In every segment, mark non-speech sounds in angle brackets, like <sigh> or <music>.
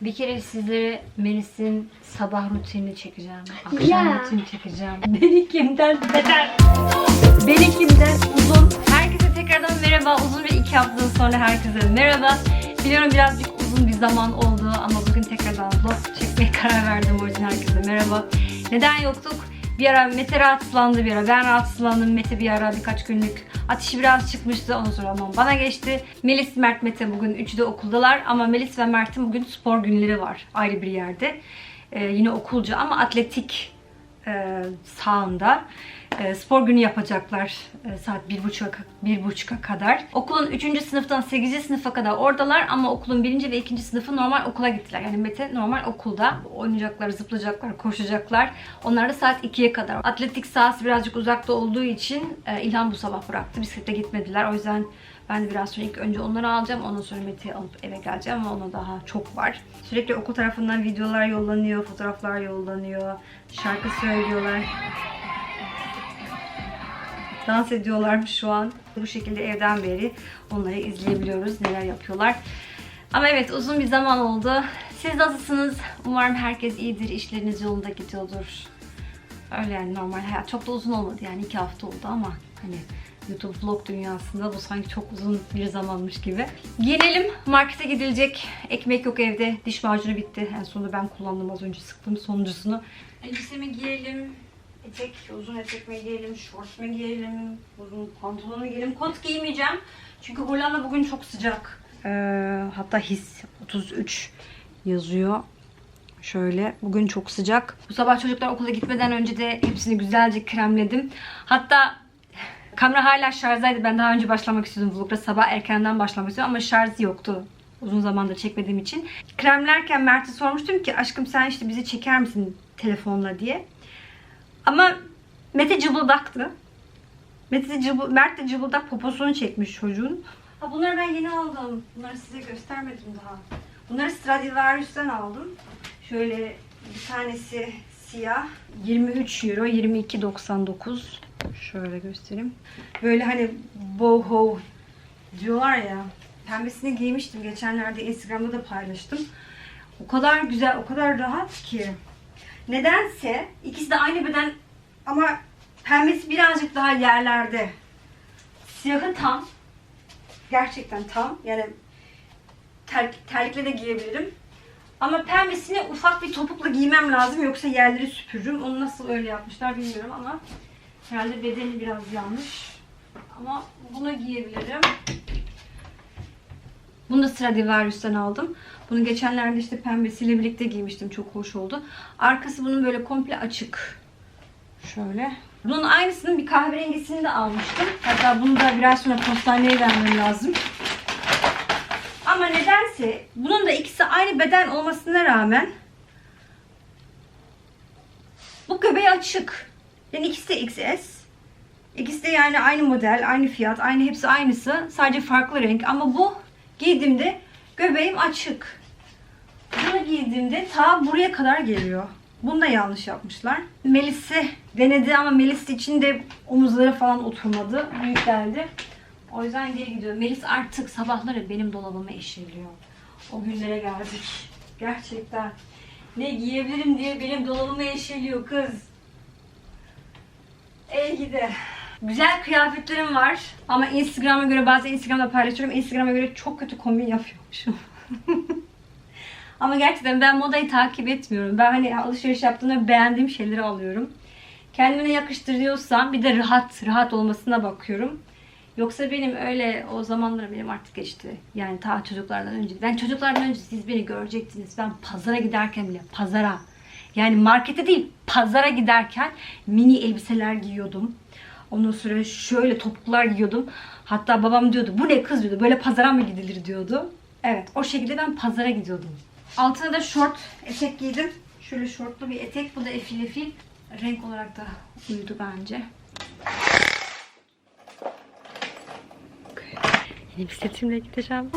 Bir kere sizlere Melis'in sabah rutinini çekeceğim. Akşam Ya. rutinini çekeceğim. <laughs> Benimkimden beter. Benimkimden uzun. Herkese tekrardan merhaba. Uzun bir iki haftadan sonra herkese merhaba. Biliyorum birazcık uzun bir zaman oldu ama bugün tekrardan vlog çekmeye <laughs> karar verdim. O yüzden herkese merhaba. Neden yoktuk? Bir ara Mete rahatsızlandı, bir ara ben rahatsızlandım. Mete bir ara birkaç günlük ateşi biraz çıkmıştı. Ondan sonra aman bana geçti. Melis, Mert, Mete bugün üçü de okuldalar. Ama Melis ve Mert'in bugün spor günleri var ayrı bir yerde. Ee, yine okulcu ama atletik e, sahanda spor günü yapacaklar e, saat bir buçuğa, bir buçuğa kadar. Okulun 3. sınıftan 8. sınıfa kadar oradalar ama okulun 1. ve 2. sınıfı normal okula gittiler. Yani Mete normal okulda oynayacaklar, zıplayacaklar, koşacaklar. Onlar da saat 2'ye kadar. Atletik sahası birazcık uzakta olduğu için e, İlhan bu sabah bıraktı. Bisiklete gitmediler. O yüzden ben biraz sonra ilk önce onları alacağım. Ondan sonra Mete'yi alıp eve geleceğim ama ona daha çok var. Sürekli okul tarafından videolar yollanıyor, fotoğraflar yollanıyor, şarkı söylüyorlar. Dans ediyorlarmış şu an. Bu şekilde evden beri onları izleyebiliyoruz. Neler yapıyorlar. Ama evet uzun bir zaman oldu. Siz nasılsınız? Umarım herkes iyidir. işleriniz yolunda gidiyordur. Öyle yani normal hayat. Çok da uzun olmadı yani iki hafta oldu ama hani YouTube vlog dünyasında bu sanki çok uzun bir zamanmış gibi. Giyinelim. Markete gidilecek. Ekmek yok evde. Diş macunu bitti. En sonunda ben kullandım az önce sıktım sonuncusunu. Elbisemi giyelim. Etek, uzun etek mi giyelim, şort mu giyelim, uzun pantolonu giyelim. Kot giymeyeceğim. Çünkü Hollanda bugün çok sıcak. Ee, hatta his 33 yazıyor. Şöyle bugün çok sıcak. Bu sabah çocuklar okula gitmeden önce de hepsini güzelce kremledim. Hatta kamera hala şarjdaydı. Ben daha önce başlamak istiyordum vlogda. Sabah erkenden başlamak istiyordum ama şarj yoktu. Uzun zamandır çekmediğim için. Kremlerken Mert'e sormuştum ki aşkım sen işte bizi çeker misin telefonla diye. Ama Mete cıbıldaktı. Mete cıbıl, Mert de cıbıldak poposunu çekmiş çocuğun. Ha bunları ben yeni aldım. Bunları size göstermedim daha. Bunları Stradivarius'tan aldım. Şöyle bir tanesi siyah. 23 euro, 22.99. Şöyle göstereyim. Böyle hani boho diyorlar ya. Pembesini giymiştim. Geçenlerde Instagram'da da paylaştım. O kadar güzel, o kadar rahat ki. Nedense ikisi de aynı beden ama pembesi birazcık daha yerlerde. Siyahı tam. Gerçekten tam. Yani ter, terlikle de giyebilirim. Ama pembesini ufak bir topukla giymem lazım yoksa yerleri süpürürüm. Onu nasıl öyle yapmışlar bilmiyorum ama herhalde bedeni biraz yanlış. Ama bunu giyebilirim. Bunu da Stradivarius'tan aldım. Bunu geçenlerde işte pembesiyle birlikte giymiştim. Çok hoş oldu. Arkası bunun böyle komple açık. Şöyle. Bunun aynısının bir kahverengisini de almıştım. Hatta bunu da biraz sonra postaneye vermem lazım. Ama nedense bunun da ikisi aynı beden olmasına rağmen bu göbeği açık. Yani ikisi de XS. İkisi de yani aynı model, aynı fiyat, aynı hepsi aynısı. Sadece farklı renk ama bu giydiğimde göbeğim açık. Bunu giydiğimde ta buraya kadar geliyor. Bunu da yanlış yapmışlar. Melis'i denedi ama Melis için de omuzları falan oturmadı. Büyük geldi. O yüzden geri gidiyor. Melis artık sabahları benim dolabıma eşeliyor. O günlere geldik. Gerçekten. Ne giyebilirim diye benim dolabıma eşeliyor kız. Ey gide. Güzel kıyafetlerim var. Ama Instagram'a göre bazen Instagram'da paylaşıyorum. Instagram'a göre çok kötü kombin yapıyormuşum. <laughs> Ama gerçekten ben modayı takip etmiyorum. Ben hani alışveriş yaptığımda beğendiğim şeyleri alıyorum. Kendime yakıştırıyorsam bir de rahat, rahat olmasına bakıyorum. Yoksa benim öyle o zamanlar benim artık geçti. Yani ta çocuklardan önce. Ben çocuklardan önce siz beni görecektiniz. Ben pazara giderken bile pazara yani markete değil pazara giderken mini elbiseler giyiyordum. Ondan sonra şöyle topuklar giyiyordum. Hatta babam diyordu bu ne kız diyordu. Böyle pazara mı gidilir diyordu. Evet o şekilde ben pazara gidiyordum. Altına da şort etek giydim. Şöyle şortlu bir etek. Bu da efil efil. Renk olarak da uydu bence. Yeni bir setimle gideceğim.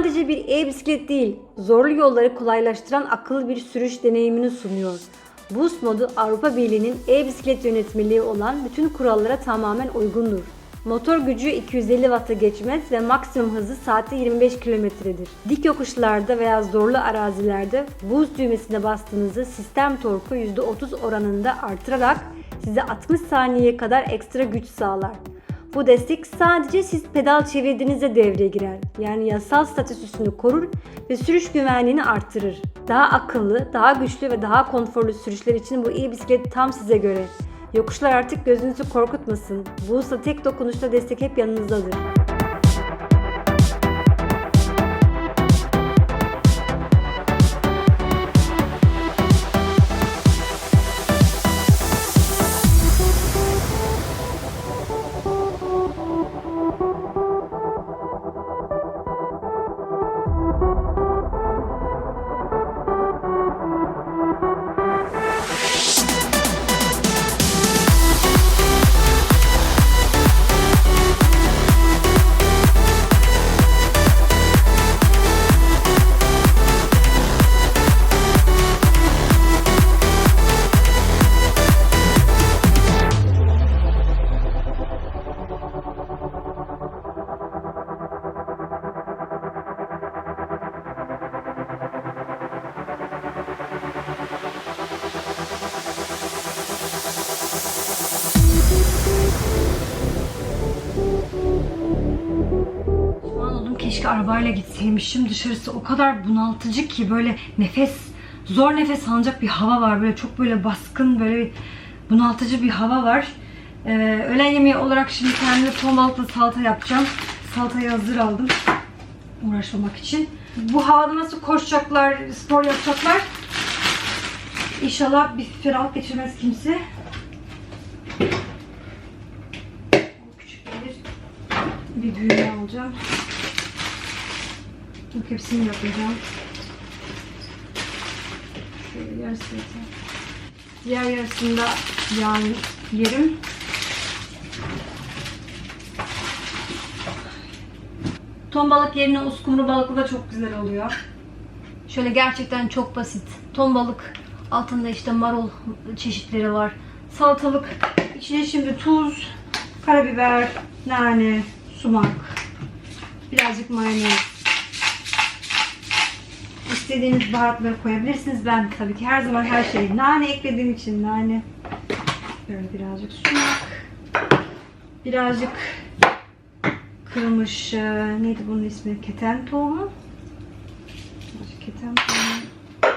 Sadece bir e-bisiklet değil, zorlu yolları kolaylaştıran akıllı bir sürüş deneyimini sunuyor. Boost modu Avrupa Birliği'nin e-bisiklet yönetmeliği olan bütün kurallara tamamen uygundur. Motor gücü 250 Watt'a geçmez ve maksimum hızı saatte 25 kilometredir. Dik yokuşlarda veya zorlu arazilerde boost düğmesine bastığınızda sistem torku %30 oranında artırarak size 60 saniyeye kadar ekstra güç sağlar. Bu destek sadece siz pedal çevirdiğinizde devreye girer. Yani yasal statüsünü korur ve sürüş güvenliğini artırır. Daha akıllı, daha güçlü ve daha konforlu sürüşler için bu iyi bisiklet tam size göre. Yokuşlar artık gözünüzü korkutmasın. Boost'la tek dokunuşta destek hep yanınızdadır. Gitseymişim. Dışarısı o kadar bunaltıcı ki böyle nefes, zor nefes alınacak bir hava var. Böyle çok böyle baskın, böyle bir bunaltıcı bir hava var. Ee, öğlen yemeği olarak şimdi kendime ton balıklı salata yapacağım. Salatayı hazır aldım. Uğraşmamak için. Bu havada nasıl koşacaklar, spor yapacaklar? İnşallah bir ferah geçirmez kimse. Küçük gelir bir büyüğünü alacağım. Yok hepsini yapacağım. Şöyle yarısı. Diğer yarısını da yani yerim. Ton balık yerine uskumru balıklı da çok güzel oluyor. Şöyle gerçekten çok basit. Ton balık altında işte marul çeşitleri var. Salatalık. İçine şimdi tuz, karabiber, nane, sumak, birazcık mayonez. İstediğiniz baharatları koyabilirsiniz. Ben tabii ki her zaman her şeyi nane eklediğim için nane. Böyle birazcık sumak. Birazcık kırılmış e, neydi bunun ismi? Keten tohumu. Birazcık keten tohumu.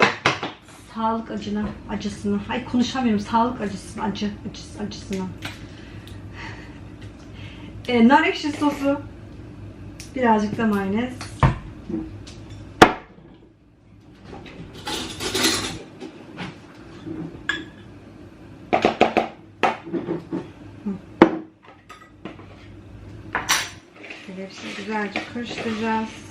Sağlık acına, acısına. Ay konuşamıyorum. Sağlık acısına, acı, acısı, acısına. E, nar ekşi sosu. Birazcık da mayonez. Şöyle hepsini güzelce karıştıracağız.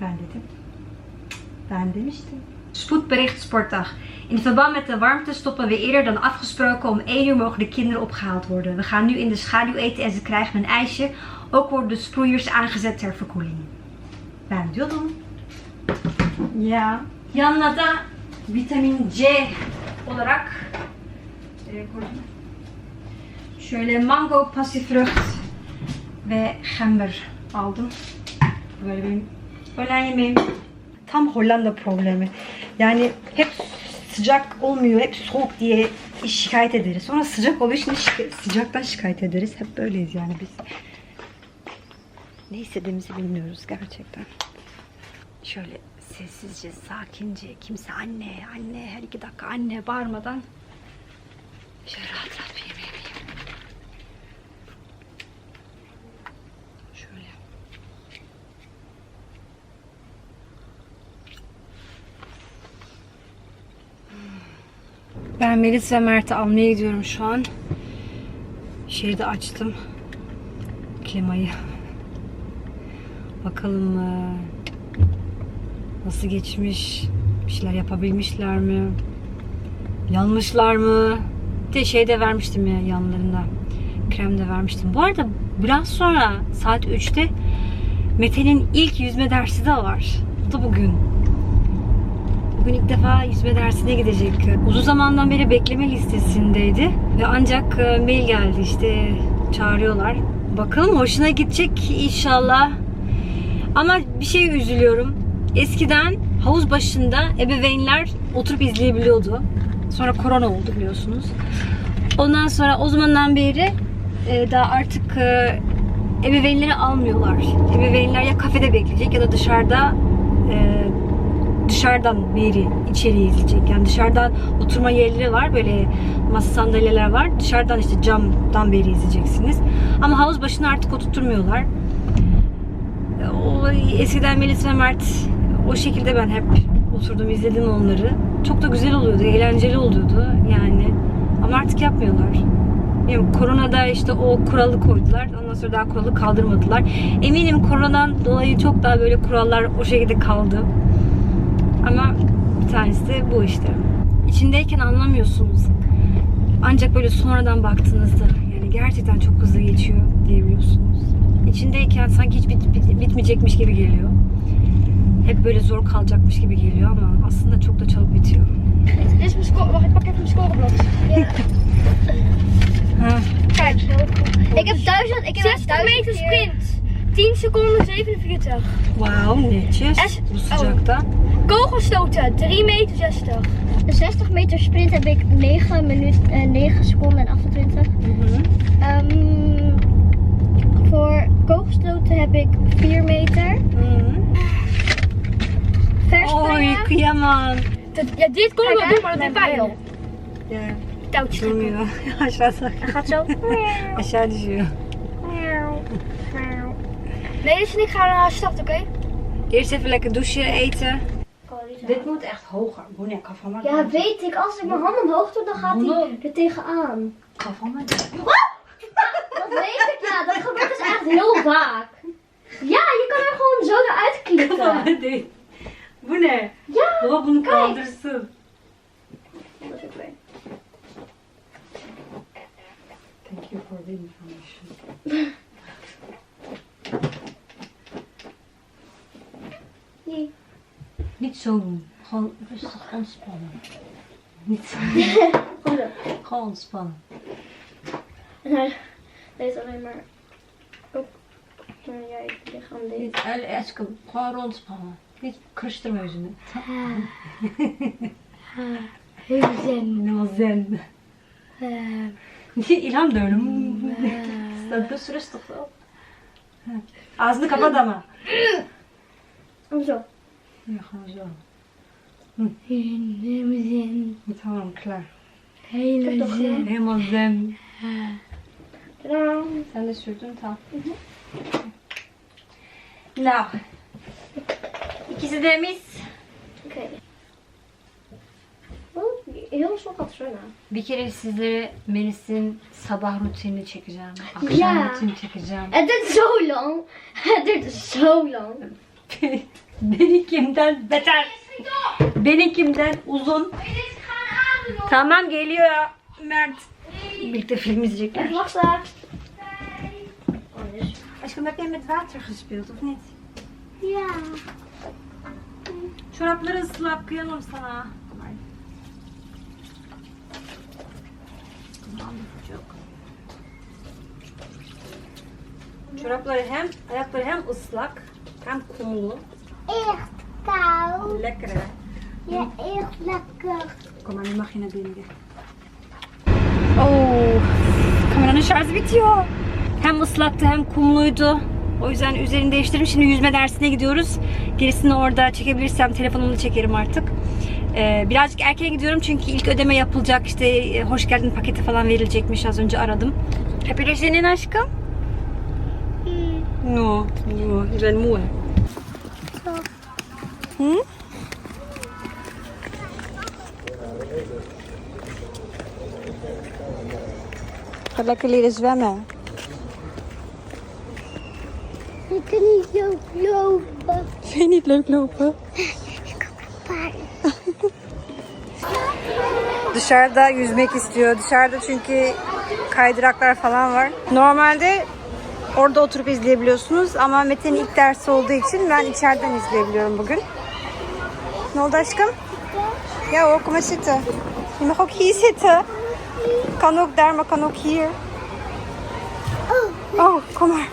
Ben dedim. Ben demiştim. Spoedbericht sportdag. In verband met de warmte stoppen we eerder dan afgesproken. Om 1 uur mogen de kinderen opgehaald worden. We gaan nu in de schaduw eten en ze krijgen een ijsje. Ook worden de sproeiers aangezet ter verkoeling. Ben diyordum. Ya. Yanına vitamin C olarak? Şöyle mango pasifrucht ve gember aldım. Böyle benim öğlen yemeğim. Tam Hollanda problemi. Yani hep sıcak olmuyor, hep soğuk diye şikayet ederiz. Sonra sıcak oluyor, şimdi şika- sıcaktan şikayet ederiz. Hep böyleyiz yani biz. Ne istediğimizi bilmiyoruz gerçekten. Şöyle sessizce, sakince, kimse anne, anne, her iki dakika anne bağırmadan şöyle rahat rahat bir yemeğimi yiyeyim. Şöyle. Ben Melis ve Mert'i almaya gidiyorum şu an. Şeyi açtım. Klimayı. Bakalım eee, nasıl geçmiş? Bir şeyler yapabilmişler mi? Yanmışlar mı? Bir de şey de vermiştim ya yanlarında. Krem de vermiştim. Bu arada biraz sonra saat 3'te Mete'nin ilk yüzme dersi de var. Bu da bugün. Bugün ilk defa yüzme dersine gidecek. Uzun zamandan beri bekleme listesindeydi. Ve ancak e, mail geldi işte çağırıyorlar. Bakalım hoşuna gidecek inşallah. Ama bir şey üzülüyorum. Eskiden havuz başında ebeveynler oturup izleyebiliyordu. Sonra korona oldu biliyorsunuz. Ondan sonra o zamandan beri e, daha artık e, ebeveynleri almıyorlar. Ebeveynler ya kafede bekleyecek ya da dışarıda dışarıdan biri içeriye izleyecek. Yani dışarıdan oturma yerleri var. Böyle masa sandalyeler var. Dışarıdan işte camdan beri izleyeceksiniz. Ama havuz başına artık oturtmuyorlar. O eskiden Melis ve Mert o şekilde ben hep oturdum izledim onları. Çok da güzel oluyordu, eğlenceli oluyordu yani. Ama artık yapmıyorlar. Yani koronada işte o kuralı koydular. Ondan sonra daha kuralı kaldırmadılar. Eminim koronadan dolayı çok daha böyle kurallar o şekilde kaldı. Ama bir tanesi de bu işte. İçindeyken anlamıyorsunuz. Ancak böyle sonradan baktığınızda yani gerçekten çok hızlı geçiyor diyebiliyorsunuz. İçindeyken sanki hiç bit- bit- bitmeyecekmiş gibi geliyor. Hep böyle zor kalacakmış gibi geliyor ama aslında çok da çabuk bitiyor. İk heb duizend, ik heb 60 duizend meter keer- sprint. 10 seconden 47. wow netjes Es- sıcakta. Kogelstoten 3 meter 60. Een 60 meter sprint heb ik 9 minuten, eh, 9 seconden en 28. Hı hı. Ehm, voor kogelstoten heb ik 4 meter. Hı. Verspringen. Oy kıyamam. Dat- Ja, dit kon Kijk, wel doen, maar dat deed pijn. Touwtjes trekken. durmuyor. Aşağı sak. Hij gaat zo. <laughs> Nee, dus ik ga naar de stad, oké? Eerst even lekker douchen, eten. Dit moet echt hoger. Ne kafama Ja, weet ik. Als ik mijn hand omhoog doe, dan gaat hij er tegenaan. Kafama Dat weet ik, ja. Dat gebeurt dus echt heel vaak. Ja, je kan er gewoon zo eruit klikken. Ne? Ja. Kijk. kaldırsın. Dat is ook. Thank you for the information. Nee. Niet zo doen. Gewoon rustig ontspannen. Niet zo. Gewoon zo. Gewoon ontspannen. En hij deed alleen maar. Oh. Maar jij lichaam deed. Niet aşkım. Gewoon ontspannen. Niet karıştırma yüzünü. Heel <laughs> zen. O zen. İlham da öyle. Rustig zo. Ağzını kapat ama. <laughs> Oh, zo. Ja, gewoon zo. Heel zen. Tamam klaar. Hele zen. Helemaal zen. Tadaa. Sen de sürdün tamam. Nou. İkisi de mis. Oké. Oh, heel sok had Sona. Bir kere sizlere Melis'in sabah rutinini çekeceğim. Akşam Ja. rutinini çekeceğim. Het duurt zo lang. Het duurt zo lang. Benimkinden beter. Benimkinden uzun. Tamam geliyor Mert. Birlikte film izleyecekler. Wachten. Aşkım jij met water gespeeld of niet? Ja. Çorapları ıslak kıyamam sana. Çorapları hem, ayakları hem ıslak hem kumlu. Echt koud. Lekker hè? Ja, echt lekker. Kom maar, nu mag je naar binnen. Oo, kameranın şarjı bitiyor. Hem ıslaktı hem kumluydu. O yüzden üzerini değiştirdim. Şimdi yüzme dersine gidiyoruz. Gerisini orada çekebilirsem telefonumla çekerim artık. Ee, birazcık erken gidiyorum çünkü ilk ödeme yapılacak. İşte e, hoş geldin paketi falan verilecekmiş. Az önce aradım. Heb je er zin in aşkım? No, no, je bent Ga lekker leren zwemmen. Ik kan niet zo lopen. Vind je niet leuk lopen? Dışarıda yüzmek istiyor. Dışarıda çünkü kaydıraklar falan var. Normalde orada oturup izleyebiliyorsunuz ama Mete'nin ilk dersi olduğu için ben içeriden izleyebiliyorum bugün. Ne oldu aşkım? Ja hoor, kom maar zitten. Je mag ook hier zitten. Kan ook daar, maar kan ook hier. Oh, kom maar.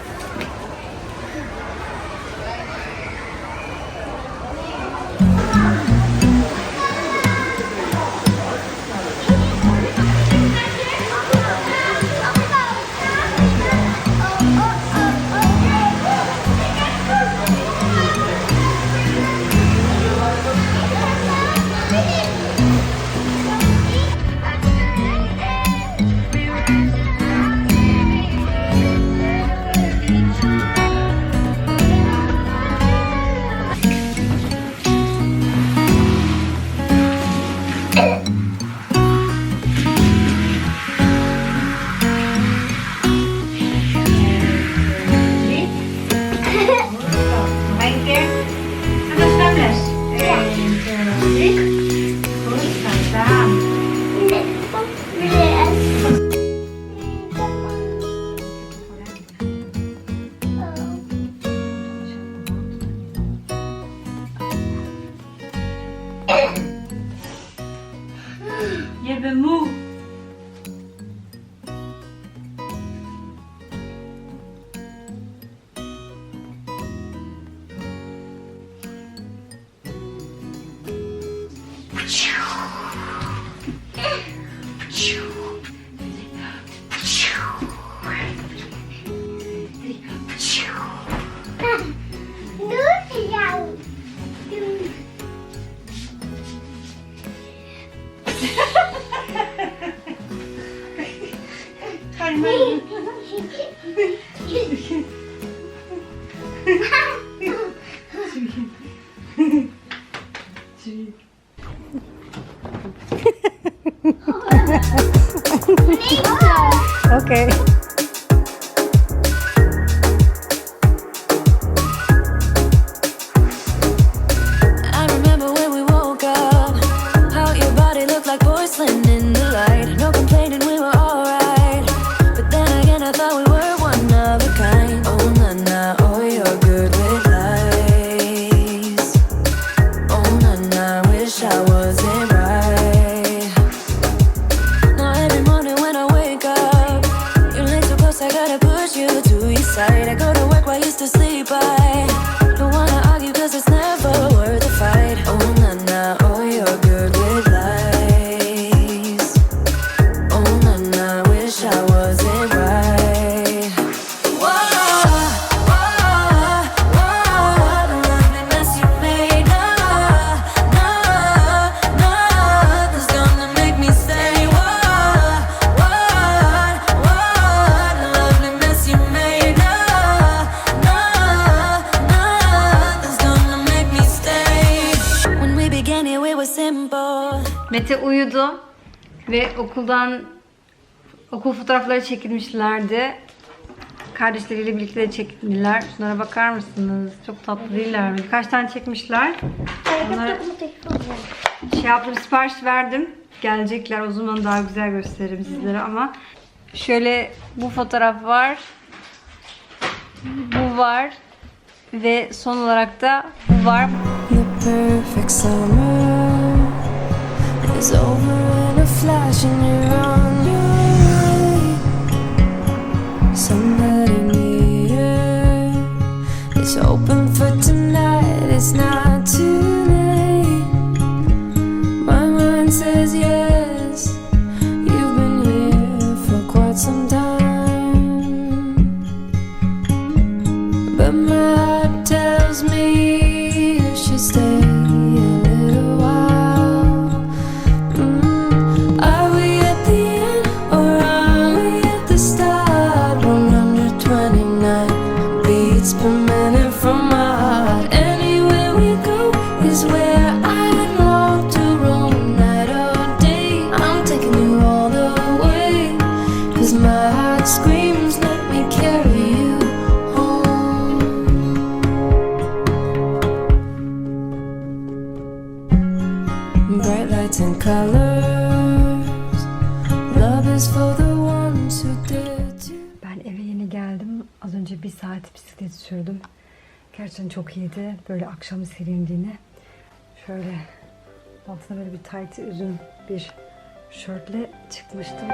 Ve okuldan okul fotoğrafları çekilmişlerdi. Kardeşleriyle birlikte de çekildiler. Şunlara bakar mısınız? Çok tatlı değiller mi? Birkaç tane çekmişler. Onları şey yaptım, sipariş verdim. Gelecekler. O zaman daha güzel gösteririm sizlere ama şöyle bu fotoğraf var. Bu var. Ve son olarak da bu var. The perfect summer is over in flash, and you're on your way. Somebody near, it's open for tonight. It's not akşam serinliğine. Şöyle altına böyle bir tight uzun bir şortle çıkmıştım.